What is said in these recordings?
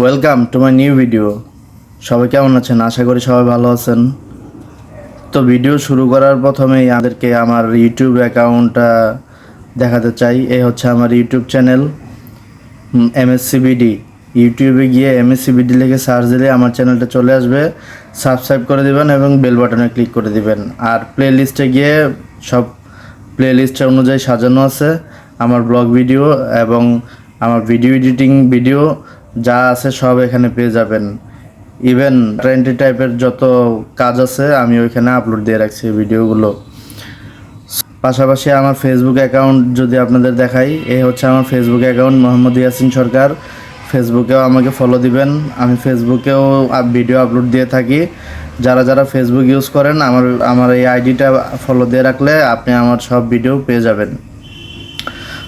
Welcome to my new video সবাই কেমন আছেন? আশা করি সবাই ভালো আছেন। তো ভিডিও শুরু করার প্রথমেই আমাদেরকে আমার ইউটিউব অ্যাকাউন্টটা দেখাতে চাই। এ হচ্ছে আমার ইউটিউব চ্যানেল এমএসসিবিডি ইউটিউবে গিয়ে এমএসসিবিডি লিখে সার্চ দিলে আমার চ্যানেলটা চলে আসবে। সাবস্ক্রাইব করে দিবেন এবং বেল বাটনে ক্লিক করে দিবেন। আর প্লে লিস্টে গিয়ে সব প্লে লিস্ট অনুযায়ী সাজানো আছে। আমার ব্লগ ভিডিও এবং আমার ভিডিও এডিটিং ভিডিও যা আছে সব এখানে পেয়ে যাবেন। ইভেন ট্রেন্ডি টাইপের যত কাজ আছে, আমি ওইখানে আপলোড দিয়ে রাখছি ভিডিওগুলো। পাশাপাশি আমার ফেসবুক অ্যাকাউন্ট যদি আপনাদের দেখাই এই হচ্ছে আমার ফেসবুক অ্যাকাউন্ট মোহাম্মদ ইয়াসিন সরকার। ফেসবুকেও আমাকে ফলো দিবেন। আমি ফেসবুকেও ভিডিও আপলোড দিয়ে থাকি। যারা যারা ফেসবুক ইউজ করেন, আমার আমার এই আইডিটা ফলো দিয়ে রাখলে আপনি আমার সব ভিডিও পেয়ে যাবেন।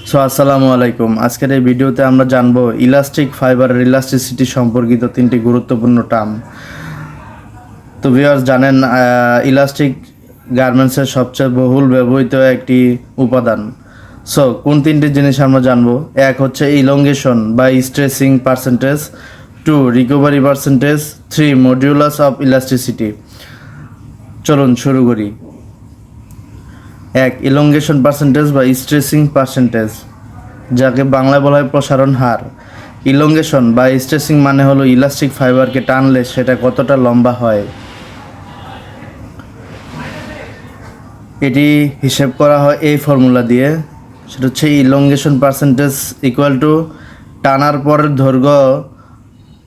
সো, আসসালামু আলাইকুম। আজকের এই ভিডিওতে আমরা জানব ইলাস্টিক ফাইবারের ইলাস্টিসিটি সম্পর্কিত তিনটি গুরুত্বপূর্ণ টার্ম। তো ভিউয়ার্স, জানেন ইলাস্টিক গার্মেন্টসের সবচেয়ে বহুল ব্যবহৃত একটি উপাদান। সো, কোন তিনটি জিনিস আমরা জানব? এক হচ্ছে ইলঙ্গেশন বা stressing percentage two recovery percentage three modulus of elasticity চলুন, শুরু করি। এক ইলঙ্গেশন পার্সেন্টেজ বা স্ট্রেসিং পার্সেন্টেজ যাকে বাংলায় বলা হয় প্রসারণ হার। ইলঙ্গেশন বা স্ট্রেসিং মানে হলো ইলাস্টিক ফাইবারকে টানলে সেটা কতটা লম্বা হয়। এটি হিসেব করা হয় এই ফর্মুলা দিয়ে। সেটা হচ্ছে ইলঙ্গেশন পার্সেন্টেজ ইকুয়াল টু টানার পরের দৈর্ঘ্য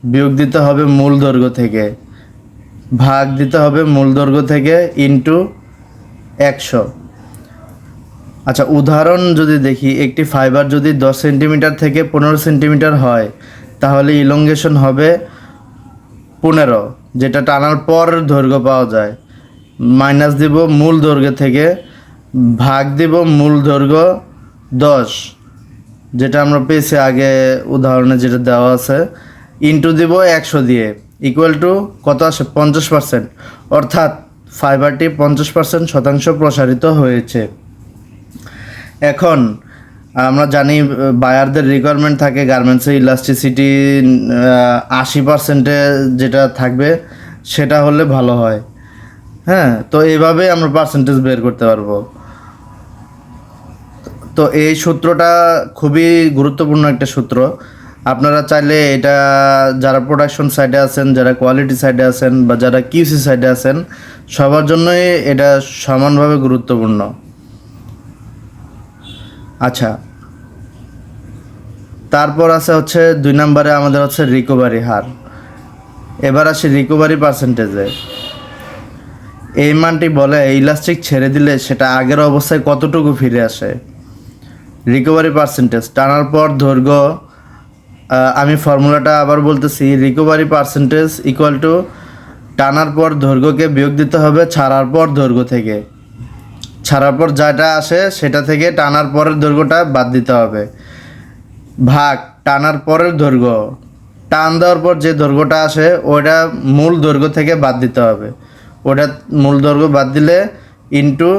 বিয়োগ দিতে হবে মূল দৈর্ঘ্য থেকে। ভাগ দিতে হবে মূল দৈর্ঘ্য থেকে ইনটু একশো। আচ্ছা উদাহরণ যদি দেখি, একটি ফাইবার যদি দশ সেন্টিমিটার থেকে পনেরো সেন্টিমিটার হয়, তাহলে ইলঙ্গেশন হবে পনেরো, যেটা টানার পর দৈর্ঘ্য পাওয়া যায়। মাইনাস দিব মূল দৈর্ঘ্য থেকে, ভাগ দিব মূল দৈর্ঘ্য দশ, যেটা আমরা পেয়েছি আগে উদাহরণে যেটা দেওয়া আছে। ইন্টু দিব একশো দিয়ে ইকুয়াল টু কত আসে? পঞ্চাশ পার্সেন্ট অর্থাৎ ফাইবারটি পঞ্চাশ পার্সেন্ট শতাংশ প্রসারিত হয়েছে। এখন আমরা জানি বায়ারদের রিকোয়ারমেন্ট থাকে গার্মেন্টসের ইলাস্টিসিটি আশি পার্সেন্টে যেটা থাকবে সেটা হলে ভালো হয়। হ্যাঁ তো এইভাবে আমরা পার্সেন্টেজ বের করতে পারব। তো এই সূত্রটা খুবই গুরুত্বপূর্ণ একটা সূত্র। আপনারা চাইলে এটা যারা প্রোডাকশন সাইডে আছেন, যারা কোয়ালিটি সাইডে আছেন বা যারা কিউসি সাইডে আছেন, সবার জন্যই এটা সমানভাবে গুরুত্বপূর্ণ। আচ্ছা। তারপর আছে হচ্ছে দুই নম্বরে আমাদের হচ্ছে রিকভারি হার। এবার আসি রিকভারি পার্সেন্টেজে এই মানটি বলে ইলাস্টিক ছেড়ে দিলে সেটা আগের অবস্থায় কতটুকু ফিরে আসে? রিকভারি পার্সেন্টেজ টানার পর দৈর্ঘ্য আমি ফর্মুলাটা আবার বলতেছি রিকভারি পার্সেন্টেজ ইকুয়াল টু টানার পর দৈর্ঘ্যকে বিয়োগ দিতে হবে, ছাড়ার পর দৈর্ঘ্য থেকে। ছাড়ার পর যেটা আসে সেটা থেকে টানার পরের দৈর্ঘ্যটা বাদ দিতে হবে। ভাগ, টানার পরের দৈর্ঘ্য। টান দেওয়ার পর যে দৈর্ঘ্যটা আসে ওটা মূল দৈর্ঘ্য থেকে বাদ দিতে হবে। ওটা মূল দৈর্ঘ্য বাদ দিলে ইন্টু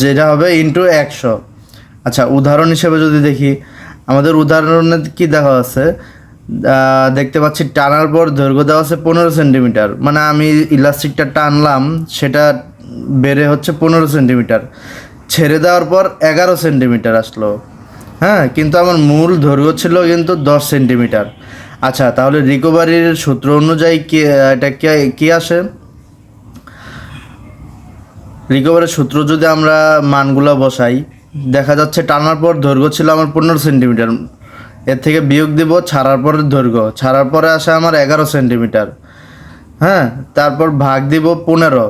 যেটা হবে ইন্টু একশো। আচ্ছা উদাহরণ হিসেবে যদি দেখি, আমাদের উদাহরণে কি দেখা আছে? দেখতে পাচ্ছি টানার পর দৈর্ঘ্য দেওয়া আছে পনেরো সেন্টিমিটার। মানে আমি ইলাস্টিকটা টানলাম, সেটা বেড়ে হচ্ছে পনেরো সেন্টিমিটার। ছেড়ে দেওয়ার পর এগারো সেন্টিমিটার আসলো। হ্যাঁ কিন্তু আমার মূল দৈর্ঘ্য ছিল কিন্তু দশ সেন্টিমিটার। আচ্ছা তাহলে রিকভারির সূত্র অনুযায়ী কি, এটা কি আসে? রিকভারির সূত্র যদি আমরা মানগুলো বসাই, দেখা যাচ্ছে টানার পর দৈর্ঘ্য ছিল আমার পনেরো সেন্টিমিটার। এর থেকে বিয়োগ দিব, ছাড়ার পরের দৈর্ঘ্য ছাড়ার পরে আসে আমার এগারো সেন্টিমিটার। হ্যাঁ তারপর ভাগ দিব পনেরো।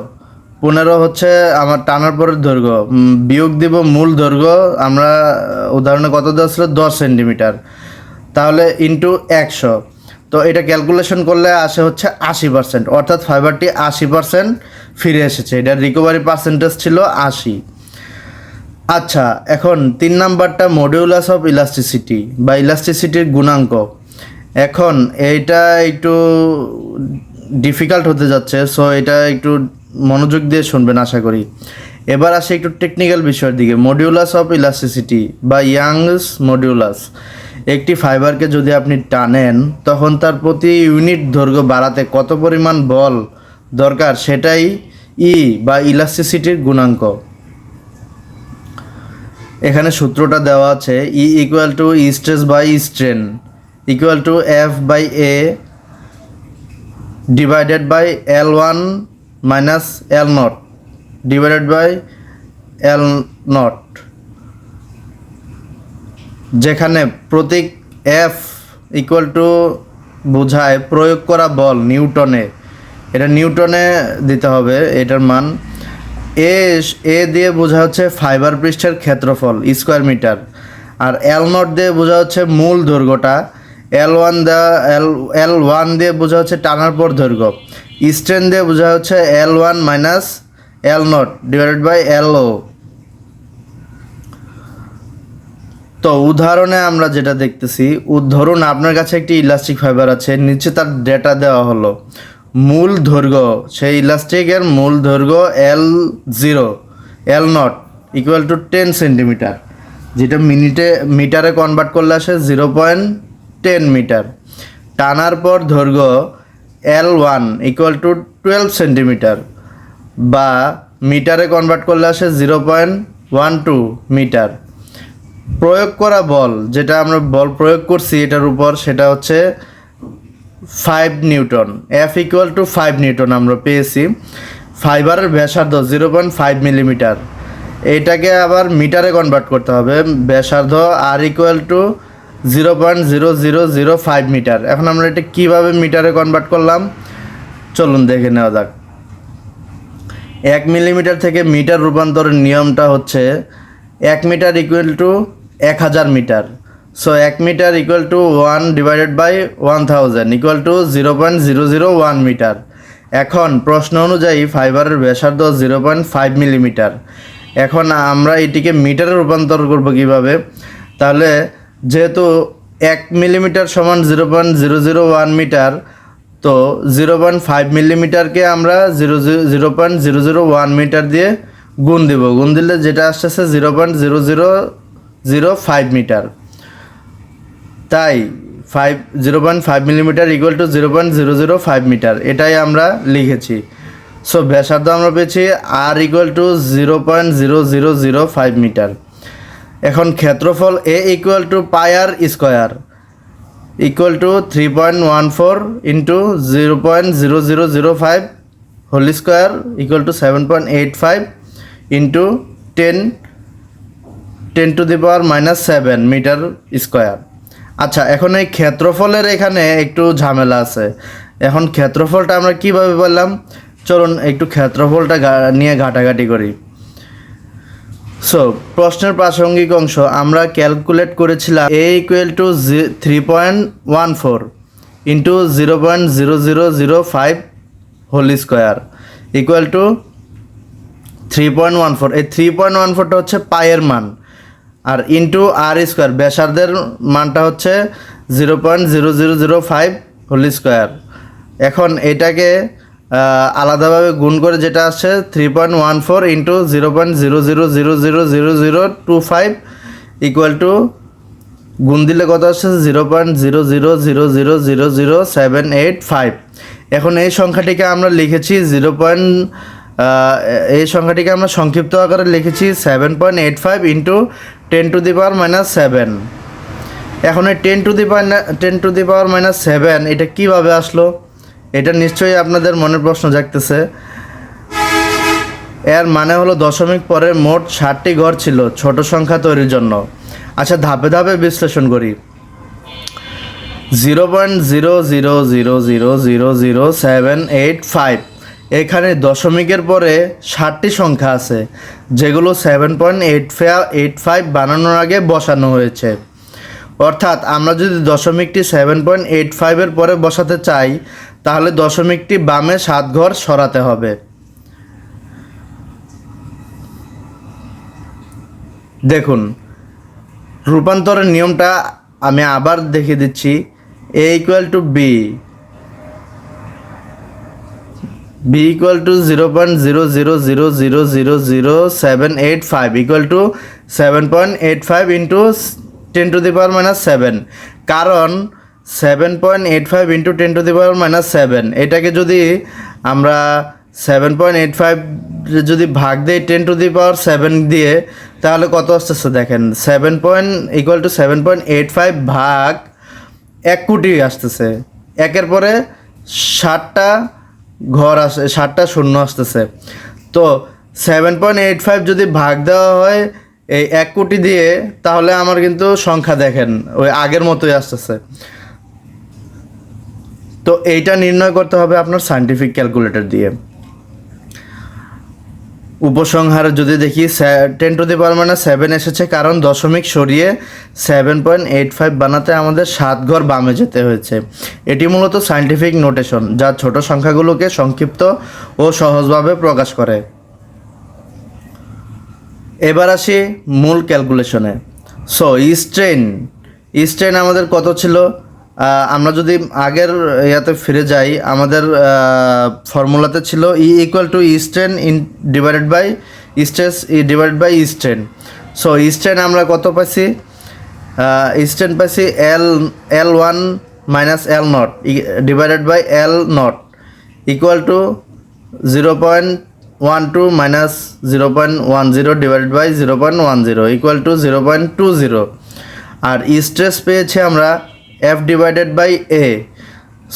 পনেরো হচ্ছে আমার টানার পরের দৈর্ঘ্য। বিয়োগ দিব মূল দৈর্ঘ্য, আমরা উদাহরণে কত দেওয়া ছিল? দশ সেন্টিমিটার। তাহলে ইন্টু একশো। তো এটা ক্যালকুলেশন করলে আসে হচ্ছে আশি পার্সেন্ট অর্থাৎ ফাইবারটি আশি পার্সেন্ট ফিরে এসেছে। এটার রিকভারি পার্সেন্টেজ ছিল আশি। আচ্ছা এখন তিন নাম্বারটা মডিউলাস অফ ইলাস্টিসিটি বা ইলাস্টিসিটির গুণাঙ্ক। এখন এইটা একটু ডিফিকাল্ট হতে যাচ্ছে সো এটা একটু মনোযোগ দিয়ে শুনবেন, আশা করি। এবার আসে একটু টেকনিক্যাল বিষয়ের দিকে। মডিউলাস অফ ইলাস্টিসিটি বা ইয়াংস মডিউলাস একটি ফাইবারকে যদি আপনি টানেন, তখন তার প্রতি ইউনিট দৈর্ঘ্য বাড়াতে কত পরিমাণ বল দরকার সেটাই ই বা ইলাস্টিসিটির গুণাঙ্ক। এখানে সূত্রটা দেওয়া আছে E equal to E stress by strain equal to F by A divided by L one minus L naught divided by L naught যেখানে প্রতীক এফ ইকুয়াল টু বোঝায় প্রয়োগ করা বল নিউটনে এটা নিউটনে দিতে হবে, এটার মান। এ এ দিয়ে বোঝা হচ্ছে ফাইবার পৃষ্ঠের ক্ষেত্রফল স্কোয়ার মিটার আর এল নট দিয়ে বোঝা হচ্ছে মূল দৈর্ঘ্যটা। এল ওয়ান দেওয়া এল এল ওয়ান দিয়ে বোঝা হচ্ছে টানার পর দৈর্ঘ্য। স্ট্রেন দিয়ে বোঝা হচ্ছে L one minus L naught divided by L O তো উদাহরণে আমরা যেটা দেখতেছি ধরুন আপনার কাছে একটি ইলাস্টিক ফাইবার আছে, নিচে তার ডেটা দেওয়া হলো। মূল দৈর্ঘ্য, সেই ইলাস্টিকের মূল দৈর্ঘ্য L zero L naught equal to ten centimetre যেটা মিনিটে, মিটারে কনভার্ট করলে আসে জিরো পয়েন্ট টেন মিটার টানার পর দৈর্ঘ্য L one equal to twelve centimetre বা মিটারে কনভার্ট করলে আসে zero point one two metre প্রয়োগ করা বল, যেটা আমরা বল প্রয়োগ করছি, এটার উপর সেটা হচ্ছে five newton. F equal to five newton আমরা পেয়েছি। ফাইবারের ব্যাসার্ধ জিরো পয়েন্ট ফাইভ মিলিমিটার এইটাকে আবার মিটারে কনভার্ট করতে হবে। ব্যাসার্ধ R equal to zero point zero zero zero five metre. এখন আমরা এটা কীভাবে মিটারে কনভার্ট করলাম? চলুন দেখে নেওয়া যাক। এক মিলিমিটার থেকে মিটার রূপান্তরের নিয়মটা হচ্ছে এক মিটার ইকুয়াল টু এক হাজার মিটার। সো এক metre equal to one divided by one thousand equal to zero point zero zero one metre. এখন, প্রশ্ন অনুযায়ী ফাইবারের ব্যাসার্ধ জিরো পয়েন্ট ফাইভ মিলিমিটার। এখন আমরা এটিকে মিটারে রূপান্তর করব কীভাবে? তাহলে যেহেতু এক মিলিমিটার সমান zero point zero zero one metre তো জিরো পয়েন্ট ফাইভ মিলিমিটারকে আমরা zero zero point zero zero one metre দিয়ে গুণ দিব। গুণ দিলে যেটা আসতেছে zero point zero zero zero five metre তাই five zero point five millimetre equal to zero point zero zero five metre এটাই আমরা লিখেছি। সো ব্যাসার্ধ আমরা পেয়েছি R equal to zero point zero zero zero five metre এখন ক্ষেত্রফল A equal to pi r square equal to three point one four into zero point zero zero zero five whole square equal to seven point eight five into ten ten to the power minus seven metre square আচ্ছা এখন এই ক্ষেত্রফলের এখানে একটু ঝামেলা আছে। এখন ক্ষেত্রফলটা আমরা কীভাবে বললাম? চলুন একটু ক্ষেত্রফলটা নিয়ে ঘাটাঘাটি করি। সো প্রশ্নের প্রাসঙ্গিক অংশ, আমরা ক্যালকুলেট করেছিলাম A equal to three point one four into zero point zero zero zero five whole square equal to three point one four এই থ্রি পয়েন্ট ওয়ান ফোরটা হচ্ছে পায়ের মান, আর ইন্টু আর স্কোয়ার ব্যাসার্ধের মানটা হচ্ছে zero point zero zero zero five whole square এখন এটাকে আলাদাভাবে গুণ করে যেটা আসছে three point one four into zero point zero zero zero zero zero zero two five equal to গুণ দিলে কত আসছে? Zero point zero zero zero zero zero zero seven eight five এখন এই সংখ্যাটিকে আমরা লিখেছি জিরো পয়েন্ট এই সংখ্যাটিকে আমরা সংক্ষিপ্ত আকারে লিখেছি seven point eight five into ten to the power minus seven এখন এই ten to the power ten to the power minus seven এটা কীভাবে আসলো? এটা নিশ্চয়ই আপনাদের মনের প্রশ্ন জাগতেছে। এর মানে হলো দশমিক পরে মোট ষাটটি ঘর ছিল ছোট সংখ্যা তৈরির জন্য। আচ্ছা ধাপে ধাপে বিশ্লেষণ করি। Zero point zero zero zero zero zero zero seven eight five. এখানে দশমিকের পরে ষাটটি সংখ্যা আছে, যেগুলো seven point eight five eight five বানানোর আগে বসানো হয়েছে। অর্থাৎ আমরা যদি দশমিকটি সেভেন পয়েন্ট এইট ফাইভের পরে বসাতে চাই তাহলে দশমিকটি বামে সাত ঘর সরাতে হবে। দেখুন, রূপান্তরের নিয়মটা আমি আবার দেখিয়ে দিচ্ছি। A equal to B B equal to zero point zero zero zero zero zero zero seven eight five equal to seven point eight five into ten to the power minus seven কারণ seven point eight five into ten to the power minus seven এটাকে যদি আমরা seven point eight five যদি ভাগ দিই ten to the power seven দিয়ে, তাহলে কত আসতেছে দেখেন seven point equal to seven point eight five ভাগ এক কোটি আসতেছে। একের পরে ষাটটা ঘর আসে, ষাটটা শূন্য আসতেছে। তো সেভেন পয়েন্ট এইট ফাইভ যদি ভাগ দেওয়া হয় এই এক কোটি দিয়ে, তাহলে আমার কিন্তু সংখ্যা দেখেন, ওই আগের মতোই আসতেছে। তো এইটা নির্ণয় করতে হবে আপনার সায়েন্টিফিক ক্যালকুলেটর দিয়ে। উপসংহার যদি দেখি টেন টু দি পাওয়ার মানে সেভেন এসেছে কারণ দশমিক সরিয়ে সেভেন পয়েন্ট এইট ফাইভ বানাতে আমাদের সাত ঘর বামে যেতে হয়েছে। এটি মূলত সায়েন্টিফিক নোটেশন যা ছোট সংখ্যাগুলোকে সংক্ষিপ্ত ও সহজভাবে প্রকাশ করে। এবার আসি মূল ক্যালকুলেশনে সো ইস্ট্রেন ইস্ট্রেন আমাদের কত ছিল? আমরা যদি আগের ইয়াতে ফিরে যাই, আমাদের ফর্মুলাতে ছিল E equal to strain in divided by stress divided by strain so strain আমরা কত পাইছি? ইস্ট্রেন পাইছি L L one minus L naught divided by L naught equal to zero point one two minus zero point one zero divided by zero point one zero equal to zero point two zero R stress পেয়েছি আমরা F divided by A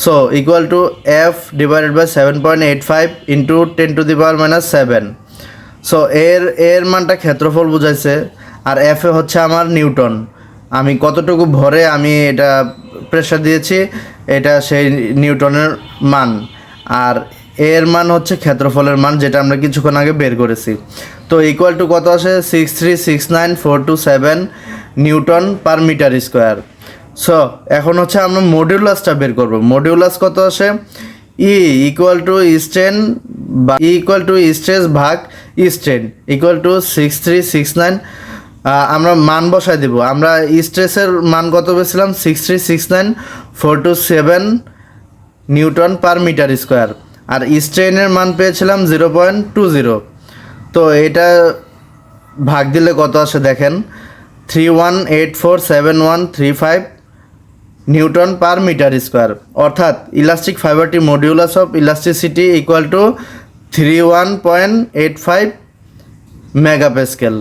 so equal to F divided by seven point eight five into ten to the power minus seven so এর এর মানটা ক্ষেত্রফল বুঝাইছে, আর F এ হচ্ছে আমার Newton. আমি কতটুকু ভরে আমি এটা প্রেশার দিয়েছি, এটা সেই নিউটনের মান। আর এর মান হচ্ছে ক্ষেত্রফলের মান, যেটা আমরা কিছুক্ষণ আগে বের করেছি। তো ইকুয়াল টু কত আসে? Six three six nine four two seven newton per metre square so এখন হচ্ছে আমরা মডিউলাসটা বের করব। মডিউলাস কত আসে? ই ইকুয়াল টু স্টেন বা ইকুয়াল টু স্ট্রেস ভাগ strain equal to six three six nine আমরা মান বসাই দেব। আমরা স্ট্রেসের মান কত পেয়েছিলাম? Six three six nine four two seven newton per metre square আর স্ট্রেনের মান পেয়েছিলাম জিরো পয়েন্ট টু জিরো তো এটা ভাগ দিলে কত আসে দেখেন? Three one eight four seven one three five newton per metre square. অর্থাৎ elastic ফাইবারটি modulus of elasticity equal to three one point eight five megapascal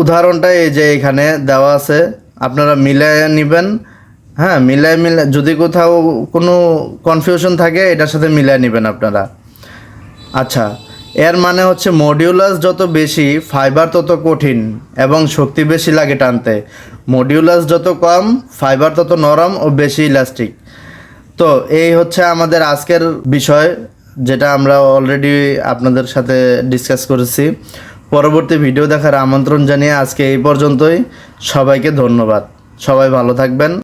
উদাহরণটা এই যে এখানে দেওয়া আছে, আপনারা মিলাই নেবেন। হ্যাঁ মিলাই মিলে, যদি কোথাও কোনো কনফিউশন থাকে, এটার সাথে মিলাই নেবেন আপনারা। আচ্ছা এর মানে হচ্ছে মডিউলাস যত বেশি ফাইবার তত কঠিন এবং শক্তি বেশি লাগে টানতে। মডিউলাস যত কম ফাইবার তত নরম ও বেশি ইলাস্টিক তো এই হচ্ছে আমাদের আজকের বিষয়, যেটা আমরা অলরেডি আপনাদের সাথে ডিসকাস করেছি। পরবর্তী ভিডিও দেখার আমন্ত্রণ জানিয়ে আজকে এই পর্যন্তই। সবাইকে ধন্যবাদ। সবাই ভালো থাকবেন।